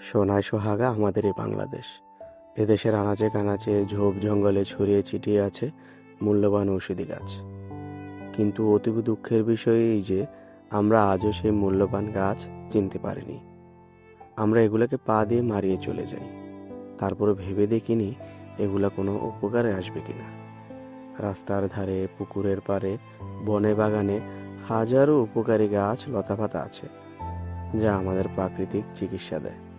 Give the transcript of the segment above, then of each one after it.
সোনায় সোহাগা আমাদের এই বাংলাদেশ। এদেশের আনাচে কানাচে, ঝোপ জঙ্গলে ছড়িয়ে ছিটিয়ে আছে মূল্যবান ঔষধি গাছ। কিন্তু অতীব দুঃখের বিষয় এই যে, আমরা আজও সেই মূল্যবান গাছ চিনতে পারিনি। আমরা এগুলোকে পা দিয়ে মারিয়ে চলে যাই। তারপরে ভেবে দেখিনি এগুলা কোনো উপকারে আসবে কিনা। রাস্তার ধারে, পুকুরের পাড়ে, বনে বাগানে হাজারো উপকারী গাছ লতাপাতা আছে, যা আমাদের প্রাকৃতিক চিকিৎসা দেয়।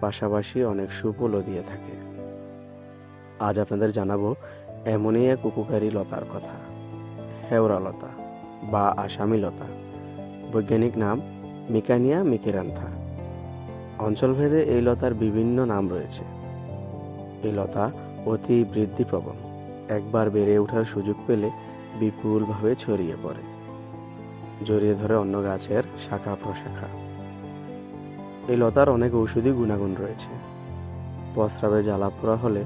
পাশাপাশি অনেক সুফলও দিয়ে থাকে। আজ আপনাদের জানাব এমনই এক উপকারী লতার কথা। হেওরা লতা বা আসামি লতা। বৈজ্ঞানিক নাম মিকানিয়া মিকেরান্থা। অঞ্চলভেদে এই লতার বিভিন্ন নাম রয়েছে। এই লতা অতি বৃদ্ধিপ্রবণ। একবার বেড়ে ওঠার সুযোগ পেলে বিপুলভাবে ছড়িয়ে পড়ে। জড়িয়ে ধরে অন্য গাছের শাখা প্রশাখা। এই লতার অনেক ঔষধি গুণাগুণ রয়েছে। প্রস্রাবে জ্বালা পোড়া হলে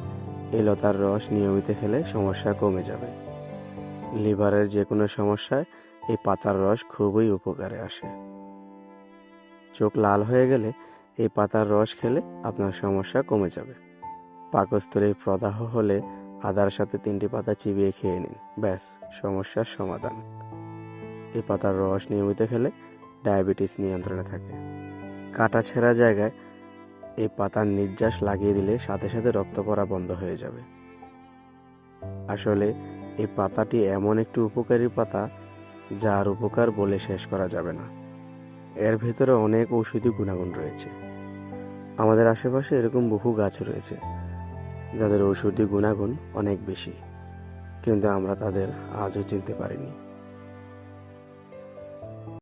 এই লতার রস নিয়মিত খেলে সমস্যা কমে যাবে। লিভারের যে কোনো সমস্যায় এই পাতার রস খুবই উপকারে আসে। চোখ লাল হয়ে গেলে এই পাতার রস খেলে আপনার সমস্যা কমে যাবে। পাকস্থলীর প্রদাহ হলে আদার সাথে তিনটি পাতা চিবিয়ে খেয়ে নিন। ব্যাস, সমস্যার সমাধান। এই পাতার রস নিয়মিত খেলে ডায়াবেটিস নিয়ন্ত্রণে থাকে। কাটা ছেঁড়া জায়গায় এই পাতার নির্যাস লাগিয়ে দিলে সাথে সাথে রক্ত পড়া বন্ধ হয়ে যাবে। আসলে এই পাতাটি এমন একটি উপকারী পাতা যার উপকার বলে শেষ করা যাবে না। এর ভেতরে অনেক ঔষধি গুণাগুণ রয়েছে। আমাদের আশেপাশে এরকম বহু গাছ রয়েছে, যাদের ঔষধি গুণাগুণ অনেক বেশি, কিন্তু আমরা তাদের আজও চিনতে পারিনি।